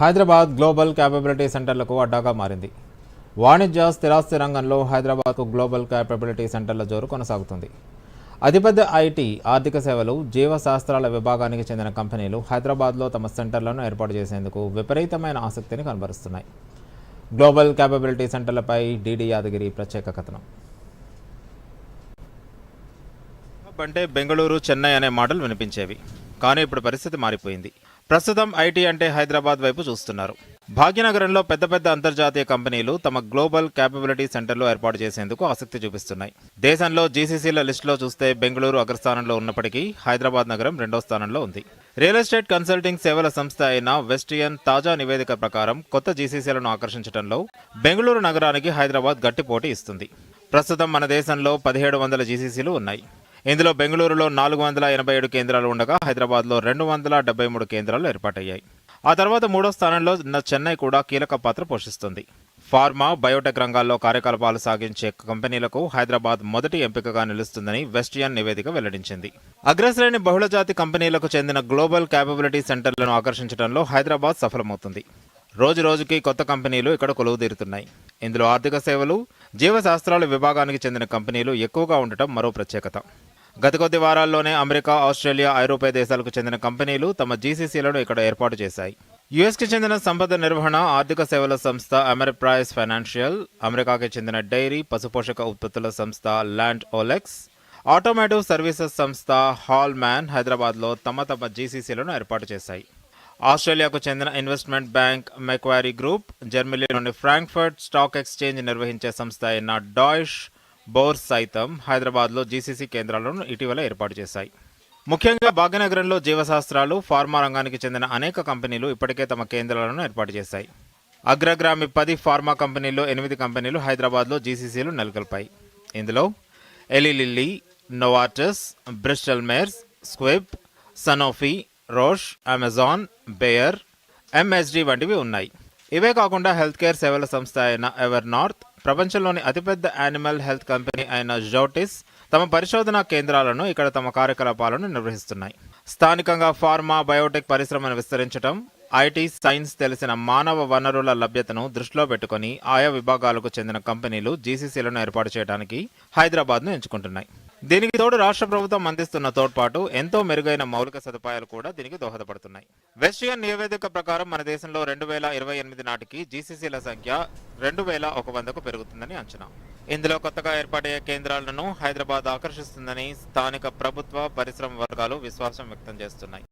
Hyderabad global capability సెంటర్లకు అడ్డాగా మారింది. వాణిజ్య స్థిరాస్తి రంగంలో హైదరాబాద్కు గ్లోబల్ క్యాపబిలిటీ సెంటర్ల జోరు కొనసాగుతుంది. అతిపెద్ద ఐటీ ఆర్థిక సేవలు జీవశాస్త్రాల విభాగానికి చెందిన కంపెనీలు హైదరాబాద్లో తమ సెంటర్లను ఏర్పాటు చేసేందుకు విపరీతమైన ఆసక్తిని కనబరుస్తున్నాయి. గ్లోబల్ క్యాపబిలిటీ సెంటర్లపై డీడీ యాదగిరి ప్రత్యేక కథనం. అంటే బెంగళూరు చెన్నై అనే మాటలు వినిపించేవి. కానీ ఇప్పుడు పరిస్థితి మారిపోయింది. ప్రస్తుతం ఐటీ అంటే హైదరాబాద్ వైపు చూస్తున్నారు. భాగ్యనగరంలో పెద్ద పెద్ద అంతర్జాతీయ కంపెనీలు తమ గ్లోబల్ క్యాపబిలిటీ సెంటర్లు ఏర్పాటు చేసేందుకు ఆసక్తి చూపిస్తున్నాయి. దేశంలో జీసీసీల లిస్టులో చూస్తే బెంగళూరు అగ్రస్థానంలో ఉన్నప్పటికీ హైదరాబాద్ నగరం రెండో స్థానంలో ఉంది. రియల్ ఎస్టేట్ కన్సల్టింగ్ సేవల సంస్థ అయిన వెస్టియన్ తాజా నివేదిక ప్రకారం కొత్త జీసీసీలను ఆకర్షించడంలో బెంగళూరు నగరానికి హైదరాబాద్ గట్టి పోటీ ఇస్తుంది. ప్రస్తుతం మన దేశంలో పదిహేడు వందల జీసీసీలు ఉన్నాయి. ఇందులో బెంగళూరులో నాలుగు వందల ఎనభై ఏడు కేంద్రాలు ఉండగా హైదరాబాద్లో రెండు వందల డెబ్బై మూడు కేంద్రాలు ఏర్పాటయ్యాయి. ఆ తర్వాత మూడో స్థానంలో ఉన్న చెన్నై కూడా కీలక పాత్ర పోషిస్తుంది. ఫార్మా బయోటెక్ రంగాల్లో కార్యకలాపాలు సాగించే కంపెనీలకు హైదరాబాద్ మొదటి ఎంపికగా నిలుస్తుందని వెస్టియన్ నివేదిక వెల్లడించింది. అగ్రశ్రేణి బహుళజాతి కంపెనీలకు చెందిన గ్లోబల్ క్యాపబిలిటీ సెంటర్లను ఆకర్షించడంలో హైదరాబాద్ సఫలమవుతుంది. రోజు రోజుకి కొత్త కంపెనీలు ఇక్కడ కొలువుదీరుతున్నాయి ఇందులో ఆర్థిక సేవలు జీవశాస్త్రాల విభాగానికి చెందిన కంపెనీలు ఎక్కువగా ఉండటం మరో ప్రత్యేకత. గత కొద్ది వారాల్లోనే అమెరికా ఆస్ట్రేలియా ఐరోపా దేశాలకు చెందిన కంపెనీలు తమ జీసీసీలను ఇక్కడ ఏర్పాటు చేశాయి. యుఎస్కి చెందిన సంపద నిర్వహణ ఆర్థిక సేవల సంస్థ అమెరిప్రైస్ ఫైనాన్షియల్ అమెరికాకి చెందిన డైరీ పశుపోషక ఉత్పత్తుల సంస్థ ల్యాండ్ ఓలెక్స్ ఆటోమేటివ్ సర్వీసెస్ సంస్థ హాల్ మ్యాన్ హైదరాబాద్లో తమ తమ జీసీసీలను ఏర్పాటు చేశాయి. ఆస్ట్రేలియాకు చెందిన ఇన్వెస్ట్మెంట్ బ్యాంక్ మెక్వారీ గ్రూప్ జర్మనీలోని ఫ్రాంక్ఫర్ట్ స్టాక్ ఎక్స్చేంజ్ నిర్వహించే సంస్థ అయిన డాయిష్ బోర్స్ సైతం హైదరాబాద్లో జీసీసీ కేంద్రాలను ఇటీవల ఏర్పాటు చేశాయి. ముఖ్యంగా భాగ్యనగరంలో జీవశాస్త్రాలు ఫార్మా రంగానికి చెందిన అనేక కంపెనీలు ఇప్పటికే తమ కేంద్రాలను ఏర్పాటు చేశాయి. అగ్రగ్రామి పది ఫార్మా కంపెనీల్లో ఎనిమిది కంపెనీలు హైదరాబాద్లో జీసీసీలు నెలకొల్పాయి. ఇందులో Eli Lilly Novartis Bristol Myers Squibb Sanofi Roche Amazon Bayer MSD వంటివి ఉన్నాయి. ఇవే కాకుండా హెల్త్ కేర్ సేవల సంస్థ అయిన ఎవర్ నార్త్ ప్రపంచంలోని అతిపెద్ద యానిమల్ హెల్త్ కంపెనీ అయిన జోటిస్ తమ పరిశోధనా కేంద్రాలను ఇక్కడ తమ కార్యకలాపాలను నిర్వహిస్తున్నాయి. స్థానికంగా ఫార్మా బయోటెక్ పరిశ్రమను విస్తరించడం ఐటీ సైన్స్ తెలిసిన మానవ వనరుల లభ్యతను దృష్టిలో పెట్టుకుని ఆయా విభాగాలకు చెందిన కంపెనీలు జీసీసీలను ఏర్పాటు చేయడానికి హైదరాబాద్ను ఎంచుకుంటున్నాయి. దీనికి తోడు రాష్ట్ర ప్రభుత్వం అందిస్తున్న తోడ్పాటు ఎంతో మెరుగైన మౌలిక సదుపాయాలు కూడా దీనికి దోహదపడుతున్నాయి. వెస్టియన్ నివేదిక ప్రకారం మన దేశంలో రెండు వేల ఇరవై ఎనిమిది నాటికి జీసీసీల సంఖ్య రెండు వేల ఒక వందకు పెరుగుతుందని అంచనా. ఇందులో కొత్తగా ఏర్పాటయ్యే కేంద్రాలను హైదరాబాద్ ఆకర్షిస్తుందని స్థానిక ప్రభుత్వ పరిశ్రమ వర్గాలు విశ్వాసం వ్యక్తం చేస్తున్నాయి.